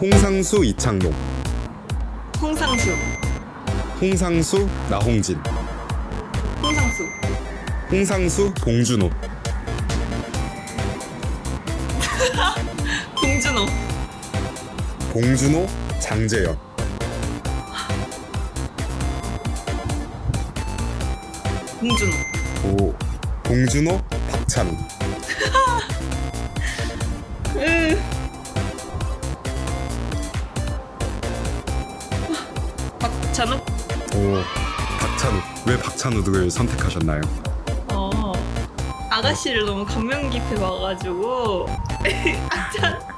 홍상수 이창동 홍상수. 홍상수 나홍진 홍상수. 홍상수 봉준호 공준호. 봉준호 장재현 공준호. 오 봉준호 박찬우 박찬욱? 오 박찬우 왜 박찬우를 선택하셨나요? 어. 아가씨를 너무 감명 깊게 봐가지고. 아차.